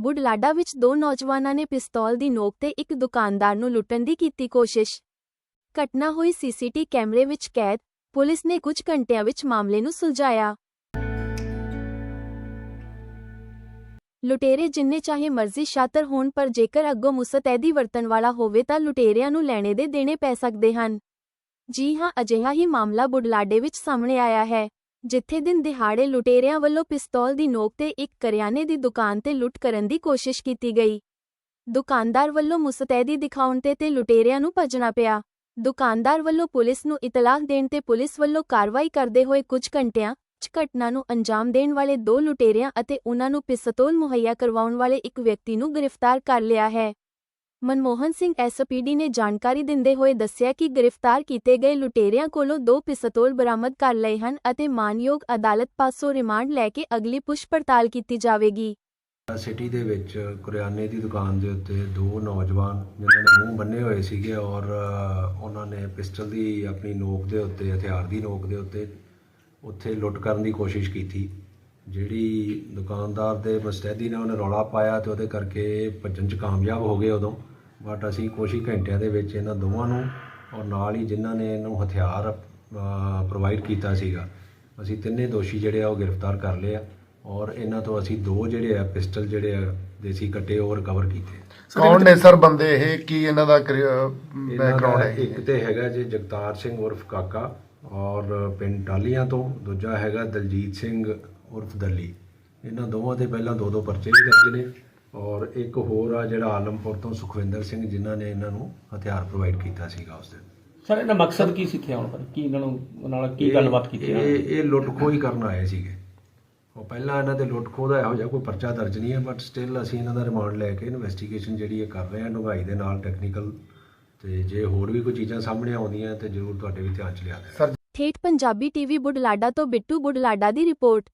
ਬੁਢਲਾਡਾ ਵਿੱਚ ਦੋ ਨੌਜਵਾਨਾਂ ਨੇ ਪਿਸਤੌਲ ਦੀ ਨੋਕ ਤੇ ਇੱਕ ਦੁਕਾਨਦਾਰ ਨੂੰ ਲੁੱਟਣ ਦੀ ਕੀਤੀ ਕੋਸ਼ਿਸ਼। ਘਟਨਾ ਹੋਈ ਸੀਸੀਟੀ ਕੈਮਰੇ ਵਿੱਚ ਕੈਦ, ਪੁਲਿਸ ਨੇ ਕੁਝ ਘੰਟਿਆਂ ਵਿੱਚ ਮਾਮਲੇ ਨੂੰ ਸੁਲਝਾਇਆ। ਲੁਟੇਰੇ ਜਿੰਨੇ ਚਾਹੇ ਮਰਜ਼ੀ ਸ਼ਾਤਰ ਹੋਣ ਪਰ ਜੇਕਰ ਅੱਗੋਂ ਮੁਸਤੈਦੀ ਵਰਤਣ ਵਾਲਾ ਹੋਵੇ ਤਾਂ ਲੁਟੇਰਿਆਂ ਨੂੰ ਲੈਣੇ ਦੇ ਦੇਣੇ ਪੈ ਸਕਦੇ ਹਨ। ਜੀ ਹਾਂ, ਅਜਿਹਾ ਹੀ ਮਾਮਲਾ ਬੁਢਲਾਡੇ ਵਿੱਚ ਸਾਹਮਣੇ ਆਇਆ ਹੈ। ਜਿੱਥੇ ਦਿਨ ਦਿਹਾੜੇ ਲੁਟੇਰਿਆਂ ਵੱਲੋਂ ਪਿਸਤੌਲ ਦੀ ਨੋਕ ਤੇ ਇੱਕ ਕਰਿਆਨੇ ਦੀ ਦੁਕਾਨ ਤੇ ਲੁੱਟ ਕਰਨ ਦੀ ਕੋਸ਼ਿਸ਼ ਕੀਤੀ ਗਈ। ਦੁਕਾਨਦਾਰ ਵੱਲੋਂ ਮੁਸਤੈਦੀ ਦਿਖਾਉਣ ਤੇ ਤੇ ਲੁਟੇਰਿਆਂ ਨੂੰ ਭੱਜਣਾ ਪਿਆ। ਦੁਕਾਨਦਾਰ ਵੱਲੋਂ ਪੁਲਿਸ ਨੂੰ ਇਤਲਾਹ ਦੇਣ ਤੇ ਪੁਲਿਸ ਵੱਲੋਂ ਕਾਰਵਾਈ ਕਰਦੇ ਹੋਏ ਕੁਝ ਘੰਟਿਆਂ 'ਚ ਘਟਨਾ ਨੂੰ ਅੰਜਾਮ ਦੇਣ ਵਾਲੇ ਦੋ ਲੁਟੇਰਿਆਂ ਅਤੇ ਉਨ੍ਹਾਂ ਨੂੰ ਪਿਸਤੌਲ ਮੁਹੱਈਆ ਕਰਵਾਉਣ ਵਾਲੇ ਇੱਕ ਵਿਅਕਤੀ ਨੂੰ ਗ੍ਰਿਫਤਾਰ ਕਰ ਲਿਆ ਹੈ। ਮਨਮੋਹਨ ਸਿੰਘ ਐਸਪੀਡੀ ਨੇ ਜਾਣਕਾਰੀ ਦਿੰਦੇ ਹੋਏ ਦੱਸਿਆ ਕਿ ਗ੍ਰਿਫਤਾਰ ਕੀਤੇ ਗਏ ਲੁਟੇਰਿਆਂ ਕੋਲੋਂ ਦੋ ਪਿਸਤੌਲ ਬਰਾਮਦ ਕਰ ਲਏ ਹਨ ਅਤੇ ਮਾਨਯੋਗ ਅਦਾਲਤ ਪਾਸੋਂ ਰਿਮਾਂਡ ਲੈ ਕੇ ਅਗਲੀ ਪੁੱਛ ਪੜਤਾਲ ਕੀਤੀ ਜਾਵੇਗੀ। ਸਿਟੀ ਦੇ ਵਿੱਚ ਕਰਿਆਨੇ ਦੀ ਦੁਕਾਨ ਦੇ ਉੱਤੇ ਦੋ ਨੌਜਵਾਨ ਜਿਨ੍ਹਾਂ ਨੇ ਮੂੰਹ ਬੰਨੇ ਹੋਏ ਸੀਗੇ ਔਰ ਉਹਨਾਂ ਨੇ ਪਿਸਟਲ ਦੀ ਆਪਣੀ ਨੋਕ ਦੇ ਉੱਤੇ, ਹਥਿਆਰ ਦੀ ਨੋਕ ਦੇ ਉੱਤੇ ਉੱਥੇ ਲੁੱਟ ਕਰਨ ਦੀ ਕੋਸ਼ਿਸ਼ ਕੀਤੀ। ਜਿਹੜੀ ਦੁਕਾਨਦਾਰ ਦੇ ਮੁਸਤੈਦੀ ਨੇ ਉਹਨੇ ਰੌਲਾ ਪਾਇਆ ਤੇ ਉਹਦੇ ਕਰਕੇ ਭੱਜਣ 'ਚ ਕਾਮਯਾਬ ਹੋ ਗਏ ਉਦੋਂ। ਬਟ ਅਸੀਂ ਕੁਛ ਹੀ ਘੰਟਿਆਂ ਦੇ ਵਿੱਚ ਇਹਨਾਂ ਦੋਵਾਂ ਨੂੰ ਔਰ ਨਾਲ ਹੀ ਜਿਨ੍ਹਾਂ ਨੇ ਇਹਨੂੰ ਹਥਿਆਰ ਪ੍ਰੋਵਾਈਡ ਕੀਤਾ ਸੀਗਾ ਅਸੀਂ ਤਿੰਨੇ ਦੋਸ਼ੀ ਜਿਹੜੇ ਆ ਉਹ ਗ੍ਰਿਫਤਾਰ ਕਰ ਲਏ ਆ ਔਰ ਇਹਨਾਂ ਤੋਂ ਅਸੀਂ ਦੋ ਜਿਹੜੇ ਆ ਪਿਸਟਲ ਜਿਹੜੇ ਆ ਦੇਸੀ ਕੱਟੇ ਉਹ ਰਿਕਵਰ ਕੀਤੇ। ਕੌਣ ਨੇ ਸਰ ਬੰਦੇ ਇਹ? ਕੀ ਇਹਨਾਂ ਦਾ ਬੈਕਗ੍ਰਾਉਂਡ ਹੈ? ਇੱਕ ਤੇ ਹੈਗਾ ਜੀ ਜਗਤਾਰ ਸਿੰਘ ਉਰਫ ਕਾਕਾ ਔਰ ਪਿੰਡ ਟਾਲੀਆਂ ਤੋਂ ਦੂਜਾ ਹੈਗਾ ਦਲਜੀਤ ਸਿੰਘ ਉਰਫ ਦੱਲੀ। ਇਹਨਾਂ ਦੋਵਾਂ ਤੇ ਪਹਿਲਾਂ ਦੋ ਦੋ ਪਰਚੇ ਵੀ ਦਰਜ ਨੇ ਔਰ ਇੱਕ ਹੋਰ ਆ ਜਿਹੜਾ ਆਲਮਪੁਰ ਤੋਂ ਸੁਖਵਿੰਦਰ ਸਿੰਘ ਜਿਨ੍ਹਾਂ ਨੇ ਇਹਨਾਂ ਨੂੰ ਹਥਿਆਰ ਪ੍ਰੋਵਾਈਡ ਕੀਤਾ ਸੀਗਾ ਉਸ ਦਿਨ। ਸਰ ਇਹਦਾ ਮਕਸਦ ਕੀ ਸੀ ਇੱਥੇ ਆਉਣ ਪਰ? ਕੀ ਇਹਨਾਂ ਨੂੰ ਨਾਲ ਕੀ ਇਹ- ਗੱਲਬਾਤ ਕੀਤੀ? ਇਹ ਇਹ ਲੁੱਟ ਖੋਹ ਹੀ ਕਰਨ ਆਏ ਸੀਗੇ। ਉਹ ਪਹਿਲਾਂ ਇਹਨਾਂ ਦੇ ਲੁੱਟ ਖੋਹ ਦਾ ਇਹੋ ਜਿਹਾ ਕੋਈ ਪਰਚਾ ਦਰਜ ਨਹੀਂ ਹੈ ਬਟ ਸਟਿਲ ਅਸੀਂ ਇਹਨਾਂ ਦਾ ਰਿਮਾਂਡ ਲੈ ਕੇ ਇਨਵੈਸਟੀਗੇਸ਼ਨ ਜਿਹੜੀ ਹੈ ਕਰ ਰਹੇ ਹਾਂ ਡੂੰਘਾਈ ਦੇ ਨਾਲ ਟੈਕਨੀਕਲ ਤੇ ਜੇ ਹੋਰ ਵੀ ਕੋਈ ਚੀਜ਼ਾਂ ਸਾਹਮਣੇ ਆਉਂਦੀਆਂ ਤੇ ਜ਼ਰੂਰ ਤੁਹਾਡੇ ਵੀ ਧਿਆਨ ਚ ਲਿਆ ਦੇ ਸਰ ਠੇਠ ਪੰਜਾਬੀ ਟੀਵੀ ਬੁਢਲਾਡਾ ਤੋਂ ਬਿੱਟੂ ਬੁਢਲਾਡਾ ਦੀ ਰਿਪੋਰਟ।